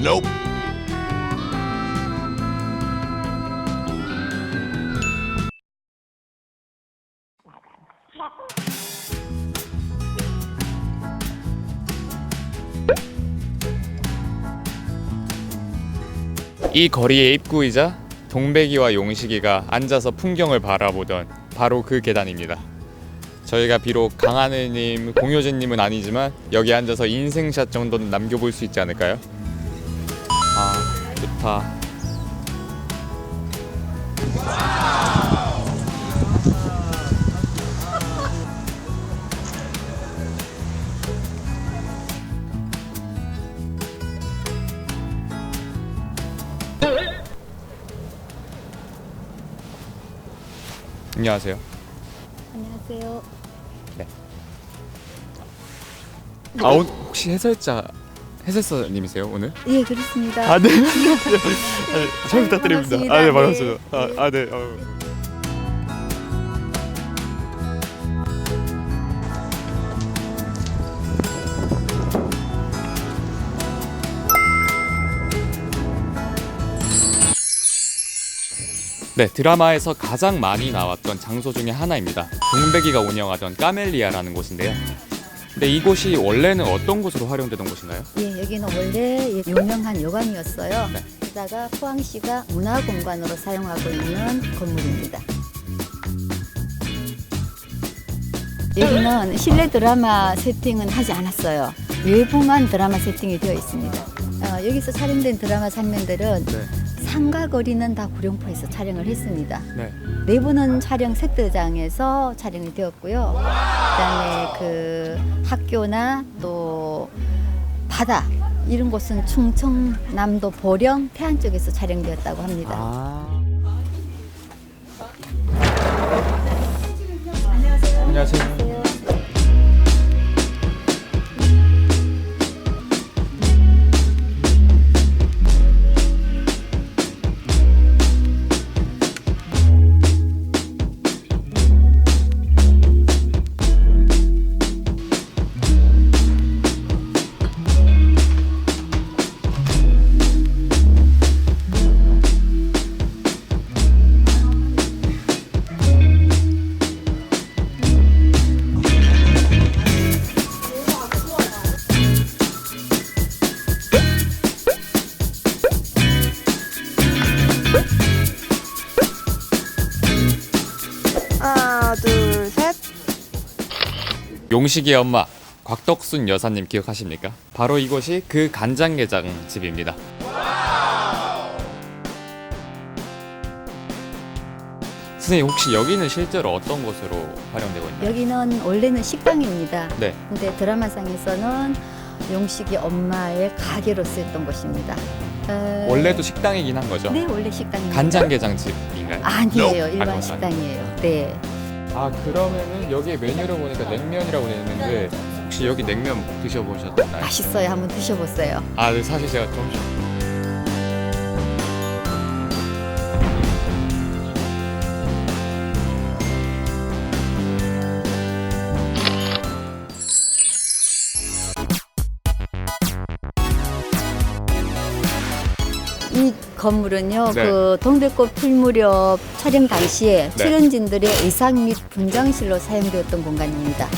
Nope. 이 거리의 입구이자 동백이와 용식이가 앉아서 풍경을 바라보던 바로 그 계단입니다. 저희가 비록 강하늘님, 공효진님은 아니지만 여기 앉아서 인생샷 정도는 남겨볼 수 있지 않을까요? 아 좋다. 안녕하세요. 안녕하세요. 아 오늘 혹시 해설자 해설사님이세요 오늘? 예, 그렇습니다. 아 네. 아, 잘 부탁드립니다. 반갑습니다. 아네 네. 반갑습니다. 아, 네. 아 네. 아유. 네, 드라마에서 가장 많이 나왔던 장소 중에 하나입니다. 동백이가 운영하던 까멜리아라는 곳인데요. 근데 이곳이 원래는 어떤 곳으로 활용되던 곳인가요? 예, 여기는 원래 유명한 요강이었어요. 네. 그러다가 포항시가 문화공간으로 사용하고 있는 건물입니다. 여기는 실내 드라마 세팅은 하지 않았어요. 외부만 드라마 세팅이 되어 있습니다. 어, 여기서 촬영된 드라마 장면들은 네. 상가 거리는 다 구룡포에서 촬영을 했습니다. 네. 내부는 촬영 세트장에서 촬영이 되었고요. 그다음에 그 학교나 또 바다 이런 곳은 충청남도 보령 태안 쪽에서 촬영되었다고 합니다. 아. 안녕하세요. 용식이의 엄마 곽덕순 여사님 기억하십니까? 바로 이곳이 그 간장게장 집입니다. 선생님 혹시 여기는 실제로 어떤 곳으로 활용되고 있나요? 여기는 원래는 식당입니다. 네. 근데 드라마상에서는 용식이 엄마의 가게로 쓰였던 곳입니다. 어, 원래도 식당이긴 한 거죠? 네 원래 식당입니다. 간장게장 집인가요? 아니에요 아, 일반 그건 식당이에요. 네. 아 그러면은 여기에 메뉴를 보니까 냉면이라고 되어 있는데 혹시 여기 냉면 드셔보셨나요? 맛있어요. 한번 드셔보세요. 아, 네, 사실 제가 좀 건물은요, 네. 그 동백꽃 필 무렵 촬영 당시에 네. 출연진들의 의상 및 분장실로 사용되었던 공간입니다.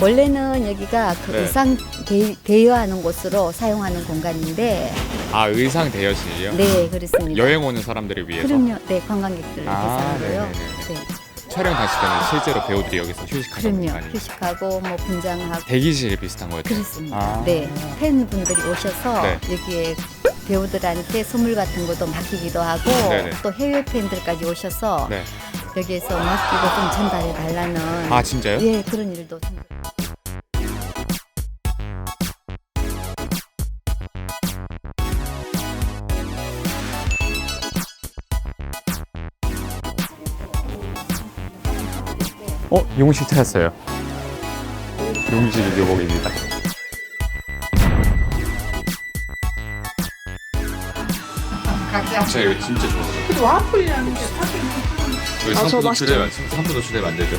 원래는 여기가 그 네. 의상 대, 대여하는 곳으로 사용하는 공간인데, 아 의상 대여실이요? 네, 그렇습니다. 여행 오는 사람들을 위해서 그럼요, 네, 관광객들을 아, 대상으로요. 네네네. 네, 촬영 당시 때는 실제로 배우들이 여기서 휴식하는 그럼요. 공간이 휴식하고 뭐 분장하고 대기실 비슷한 거였죠? 그렇습니다. 아. 네, 팬분들이 오셔서 네. 여기에 배우들한테 선물 같은 것도 맡기기도 하고 네네. 또 해외 팬들까지 오셔서 네. 여기에서 맡기고 좀 전달해 달라는 아 진짜요? 예 그런 일도 좀 어 용식 찾았어요. 용식 교복입니다. 제가 이거 진짜 좋아해요. 와플이라는 게 사실 왜 아, 저 맛있죠? 노출되면 상부 노출되면 안 되죠?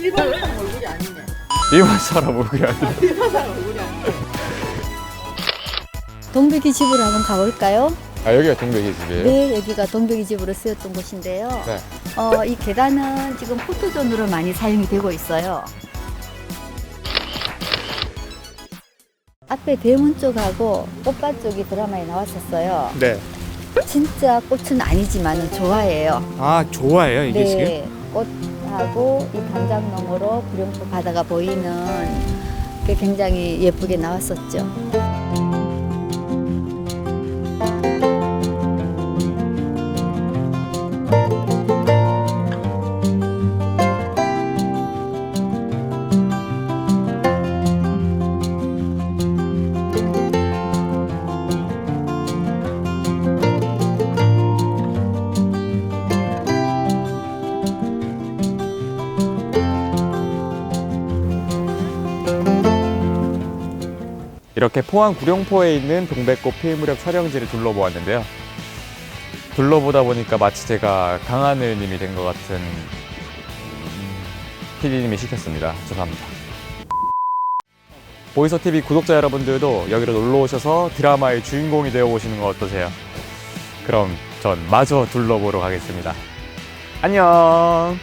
일반 사람 얼굴이 아니네. 일반 사람 얼굴이 아니라 일반 사람 얼굴이 아니네. 동백이 집으로 한번 가볼까요? 아 여기가 동백이 집이에요? 네, 여기가 동백이 집으로 쓰였던 곳인데요. 네. 어, 이 계단은 지금 포토존으로 많이 사용이 되고 있어요. 앞에 대문 쪽하고 꽃밭 쪽이 드라마에 나왔었어요. 네. 진짜 꽃은 아니지만 좋아해요. 아 좋아해요 이게 지금? 네, 꽃하고 이 담장 너머로 구룡포 바다가 보이는 게 굉장히 예쁘게 나왔었죠. 이렇게 포항 구룡포에 있는 동백꽃 피무렵 촬영지를 둘러보았는데요. 둘러보다 보니까 마치 제가 강하늘님이 된 것 같은 음, PD님이 시켰습니다. 죄송합니다. 보이서 TV 구독자 여러분들도 여기로 놀러 오셔서 드라마의 주인공이 되어 보시는 거 어떠세요? 그럼 전 마저 둘러보러 가겠습니다. 안녕.